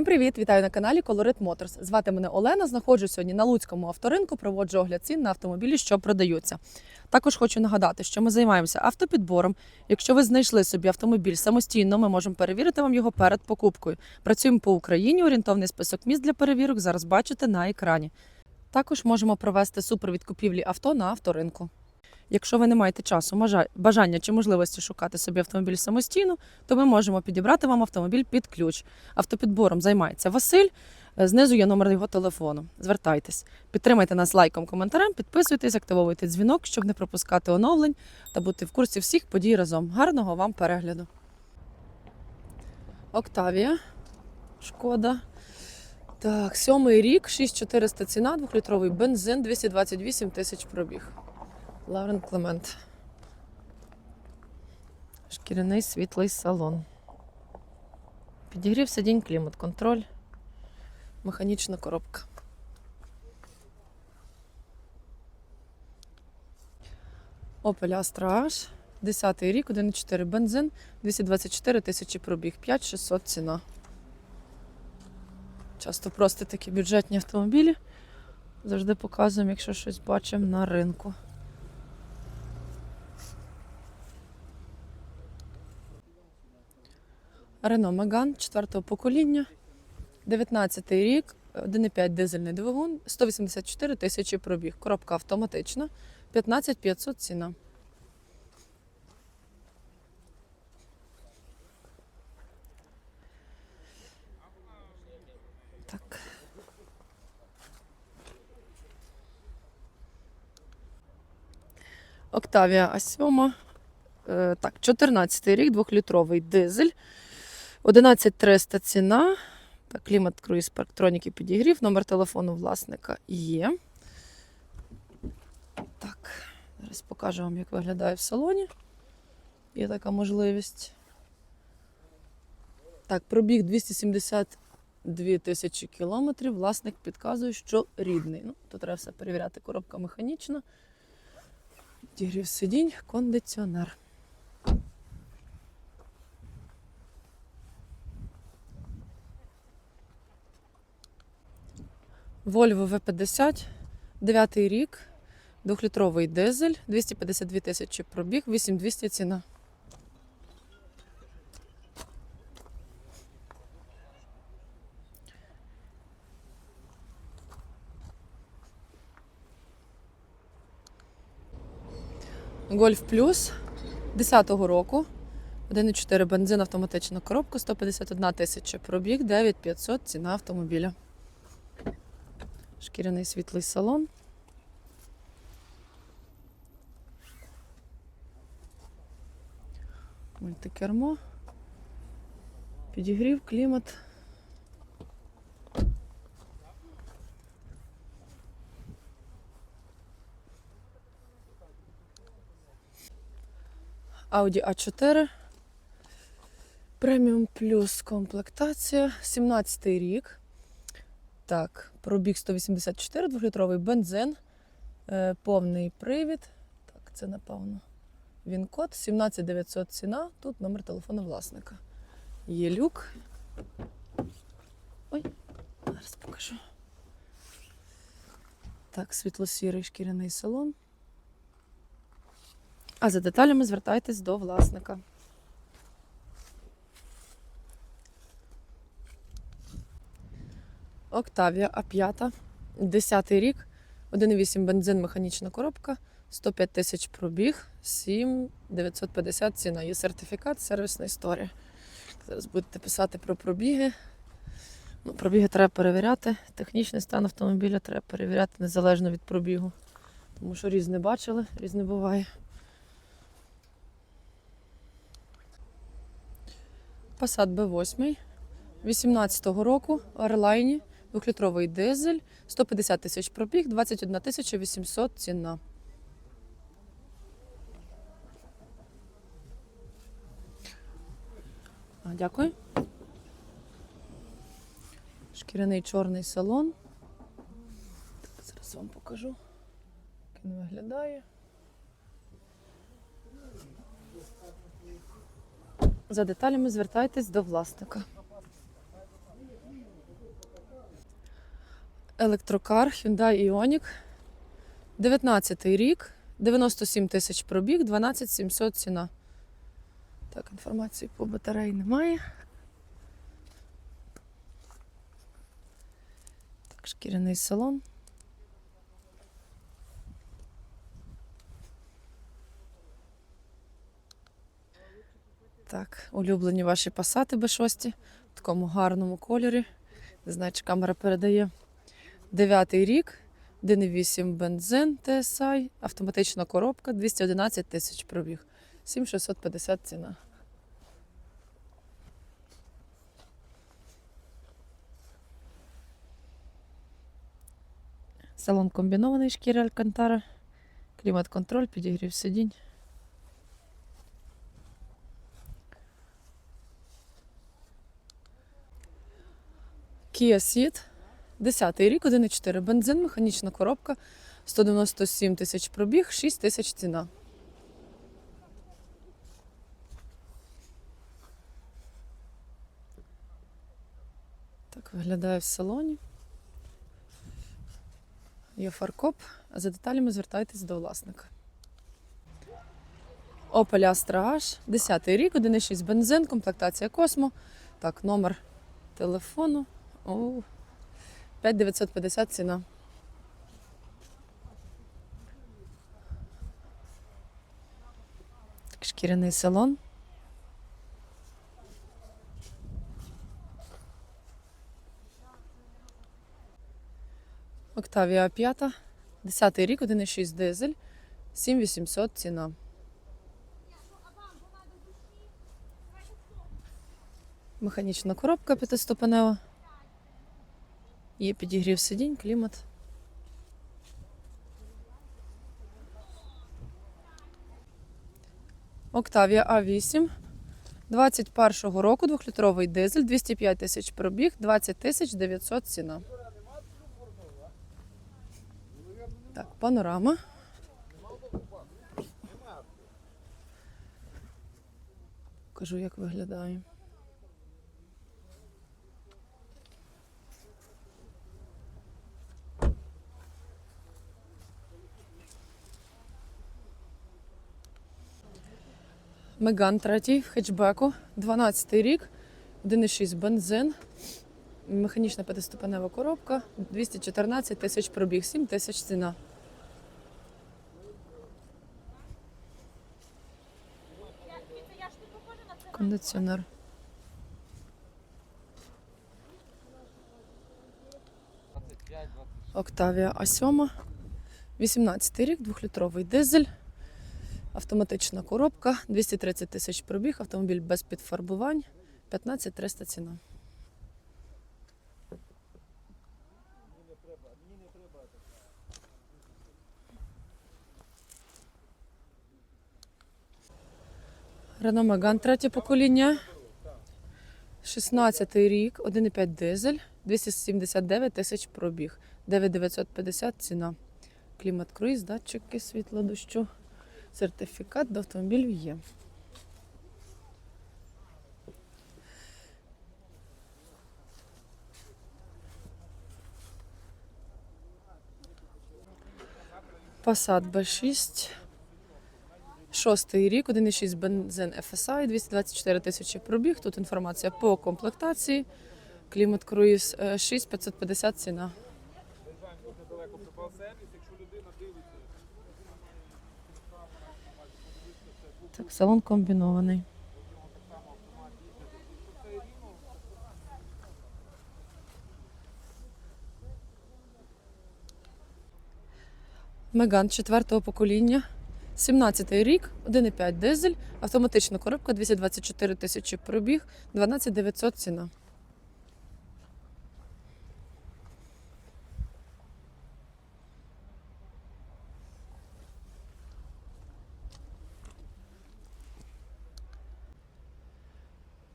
Всім привіт! Вітаю на каналі Colorit Motors. Звати мене Олена. Знаходжусь сьогодні на Луцькому авторинку, проводжу огляд цін на автомобілі, що продаються. Також хочу нагадати, що ми займаємося автопідбором. Якщо ви знайшли собі автомобіль самостійно, ми можемо перевірити вам його перед покупкою. Працюємо по Україні. Орієнтовний список міст для перевірок зараз бачите на екрані. Також можемо провести супровід купівлі авто на авторинку. Якщо ви не маєте часу, бажання чи можливості шукати собі автомобіль самостійно, то ми можемо підібрати вам автомобіль під ключ. Автопідбором займається Василь. Е, Знизу є номер його телефону. Звертайтесь, підтримайте нас лайком, коментарем, підписуйтесь, активовуйте дзвінок, щоб не пропускати оновлень та бути в курсі всіх подій разом. Гарного вам перегляду. Октавія. Шкода. Так, сьомий рік, 6400 ціна, двохлітровий бензин, 228 тисяч пробіг. Лаврен Клемент. Шкіряний світлий салон. Підігрів сидінь, клімат-контроль. Механічна коробка. Opel Astra H. 10 рік, 1,4 бензин, 224 тисячі пробіг, 5600 ціна. Часто просто такі бюджетні автомобілі. Завжди показуємо, якщо щось бачимо на ринку. Рено Меган 4 покоління, 19 рік, 1,5 дизельний двигун, 184 тисячі пробіг. Коробка автоматична, 15 500 ціна. Так. Октавія А7. Е, Так, 14 рік, 2-літровий дизель. 11300 ціна. Так, клімат, круїз, парктроніки підігрів. Номер телефону власника є. Так, зараз покажу вам, як виглядає в салоні. Є така можливість. Так, пробіг 272 тисячі кілометрів. Власник підказує, що рідний. Ну, тут треба все перевіряти. Коробка механічна. Підігрів сидінь, кондиціонер. Volvo V50, 9 рік, 2-літровий дизель, 252 тисячі пробіг, 8200 ціна. Гольф Плюс 10-го року. 1,4 бензин, автоматична коробка, 151 тисяча пробіг, 9500 ціна автомобіля. Шкіряний світлий салон. Мультикермо. Підігрів, клімат. Audi A4. Преміум плюс комплектація. 17 рік. Так, пробіг 184, 2-літровий бензин, е, повний привід. Так, це напевно. Він код 17900 ціна. Тут номер телефону власника. Є люк. Ой, зараз покажу. Так, світло-сірий шкіряний салон. А за деталями звертайтесь до власника. Октавія А5, 10 рік, 1,8 бензин, механічна коробка, 105 тисяч пробіг, 7 950 ціна. Є сертифікат, сервісна історія. Зараз будете писати про пробіги. Ну, пробіги треба перевіряти. Технічний стан автомобіля треба перевіряти незалежно від пробігу. Тому що різне бачили, різне буває. Passat B8 18-го року, Airline, 2-літровий дизель, 150 тисяч пробіг, 21 тисяча 800 ціна. Дякую. Шкіряний чорний салон. Так, зараз вам покажу, як він виглядає. За деталями звертайтесь до власника. Електрокар Hyundai Ioniq. 19 рік, 97 тисяч пробіг, 12 700 ціна. Так, інформації по батареї немає. Так, шкіряний салон. Так, улюблені ваші пасати Б6 в такому гарному кольорі. Не знаю, чи камера передає. Дев'ятий рік, 1,8 бензин TSI, автоматична коробка, 211 тисяч пробіг, 7650 ціна. Салон комбінований шкіра Алькантара, клімат-контроль, підігрів сидінь. Kia Ceed, 10 рік, 1,4 бензин, механічна коробка, 197 тисяч пробіг, 6 тисяч ціна. Так виглядає в салоні. Є фаркоп, а за деталями звертайтесь до власника. Opel Astra H, 10 рік, 1,6 бензин, комплектація Космо. Так, номер телефону. О, 5950 ціна. Шкіряний салон. Октавія 5, 10 рік, 1,6 дизель, 7800 ціна. Механічна коробка п'ятиступенева. Є підігрів сидінь, клімат. Октавія А8. 21-го року, двохлітровий дизель, 205 тисяч пробіг, 20 тисяч 900 ціна. Так, панорама. Покажу, як виглядає. Меган третій в хетчбеку, 12 рік, 1,6 бензин, механічна п'ятиступенева коробка, 214 тисяч пробіг, 7 тисяч ціна. Кондиціонер. Октавія А7, 18 рік, 2-літровий дизель. Автоматична коробка, 230 тисяч пробіг, автомобіль без підфарбувань, 15 300 ціна. Renault Megane третє покоління. 16 рік, 1,5 дизель, 279 тисяч пробіг, 9950 ціна. Клімат круїз, датчики світла дощу. Сертифікат до автомобілів є. Passat B6. Шостий рік, 1,6 бензин FSI, 224 тисячі пробіг. Тут інформація по комплектації. Клімат круїз е, 6550 ціна. Так, салон комбінований. Меган четвертого покоління. 17 рік, 1,5 дизель, автоматична коробка, 224 тисячі пробіг, 12 900 ціна.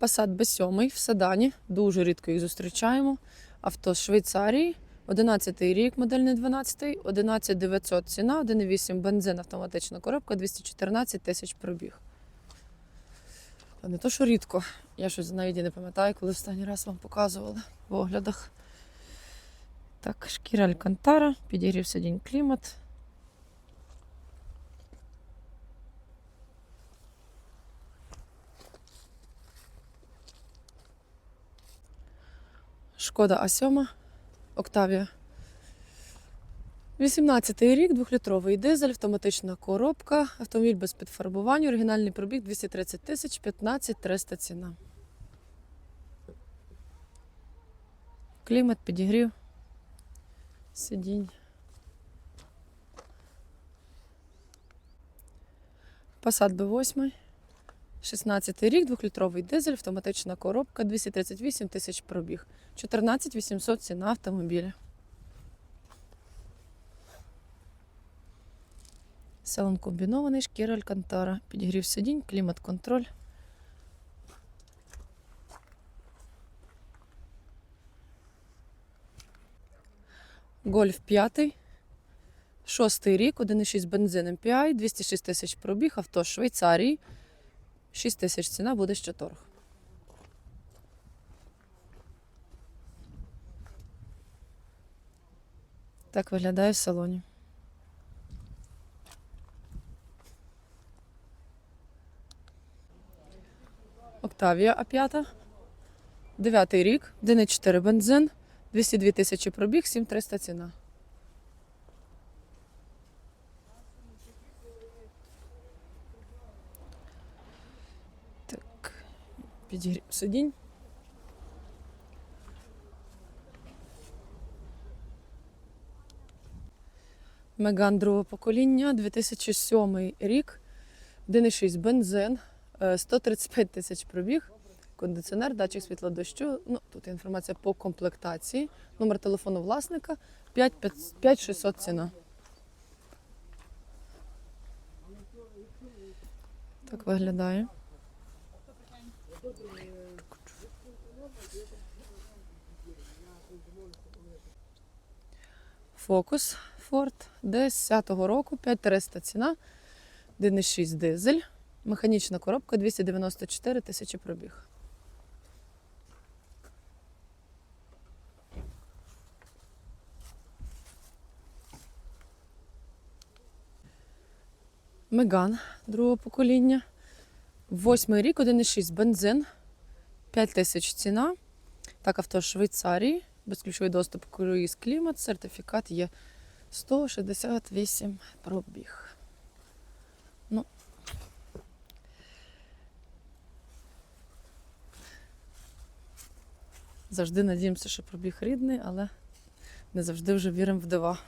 Passat B7 в седані. Дуже рідко їх зустрічаємо. Авто з Швейцарії. 11 рік, модельний 12, 11 900 ціна, 1,8 бензин, автоматична коробка, 214 тисяч пробіг. Не то, що рідко. Я щось навіть і не пам'ятаю, коли останній раз вам показували в оглядах. Так, шкіра Алькантара, підігрів сидінь клімат. Шкода А7, Октавія. 18-й рік, двохлітровий дизель, автоматична коробка, автомобіль без підфарбування, оригінальний пробіг 230 тисяч, 15 300 ціна. Клімат, підігрів, сидінь. Passat B8, 16 рік, двохлітровий дизель, автоматична коробка, 238 тисяч пробіг, 14 800 ціна автомобіля. Салон комбінований, шкіра Алькантара, підігрів сидінь, клімат-контроль. Гольф 5. Шостий рік, 1,6 бензин MPI, 206 тисяч пробіг, авто Швейцарії. 6 тисяч ціна буде ще торг. Так виглядає в салоні. Октавія А5. Дев'ятий рік, 1,4 бензин, 202 тисячі пробіг, 7300 ціна. Так, підігрів сидінь. Меган другого покоління, 2007 рік, 1,6 бензин, е, 135 тисяч пробіг, кондиціонер, датчик світла дощу. Ну, тут інформація по комплектації. Номер телефону власника 5600 ціна. Так виглядає. Фокус Ford 10-го року, 5300 ціна, 1,6 дизель, механічна коробка 294 тисячі пробіг. Меган другого покоління. Восьмий рік, 1,6 бензин, 5 тисяч ціна. Так, авто Швейцарії, безключовий доступ, круїз клімат, сертифікат є 168 пробіг. Ну. Завжди надіємося, що пробіг рідний, але не завжди вже віримо в дива.